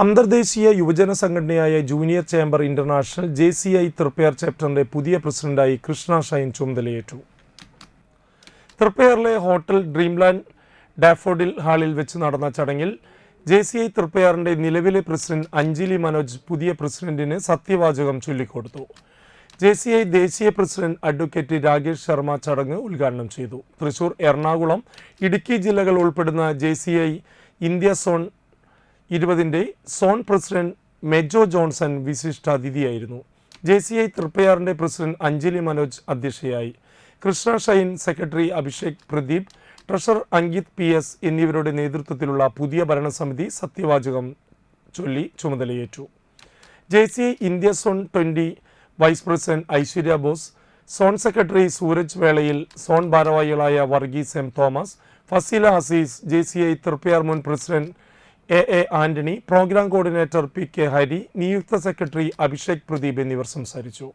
അന്തർദേശീയ യുവജന സംഘടനയായ junior chamber international J C I Triprayar ചാപ്റ്ററിന്റെ പുതിയ പ്രസിഡന്റായി കൃഷ്ണ ഷൈൻ ചുമതലയേറ്റു. തൃപ്പയാറിലെ ഹോട്ടൽ ഡ്രീംലാൻഡ് ഡാഫോഡിൽ ഹാളിൽ വെച്ച് നടന്ന ചടങ്ങിൽ ജെ സി ഐ തൃപ്പയാറിന്റെ നിലവിലെ പ്രസിഡന്റ് അഞ്ജലി മനോജ് പുതിയ പ്രസിഡന്റിന് സത്യവാചകം ചൊല്ലിക്കൊടുത്തു. ജെ സി ഐ ദേശീയ പ്രസിഡന്റ് അഡ്വക്കേറ്റ് രാകേഷ് ശർമ്മ ചടങ്ങ് ഉദ്ഘാടനം ചെയ്തു. തൃശൂർ എറണാകുളം ഇടുക്കി ജില്ലകൾ ഉൾപ്പെടുന്ന J C I India zone ഇരുപതിന്റെ zone president Mejo Johnson വിശിഷ്ടാതിഥിയായിരുന്നു ജെ സി ഐ തൃപ്പയാറിന്റെ പ്രസിഡന്റ് അഞ്ജലി മനോജ് അധ്യക്ഷയായി. Krishna Shine secretary Abhishek Pradeep treasurer Ankit P S എന്നിവരുടെ നേതൃത്വത്തിലുള്ള പുതിയ ഭരണസമിതി സത്യവാചകം ചൊല്ലി ചുമതലയേറ്റു. J C India zone twenty vice president Aishwarya Bose zone secretary Suraj വേളയിൽ സോൺ ഭാരവാഹികളായ Varghese M Thomas Fazeela Haseez J C I Triprayar മുൻ president A A Antony programme coordinator P K Hari നിയുക്ത secretary Abhishek Pradeep എന്നിവർ സംസാരിച്ചു.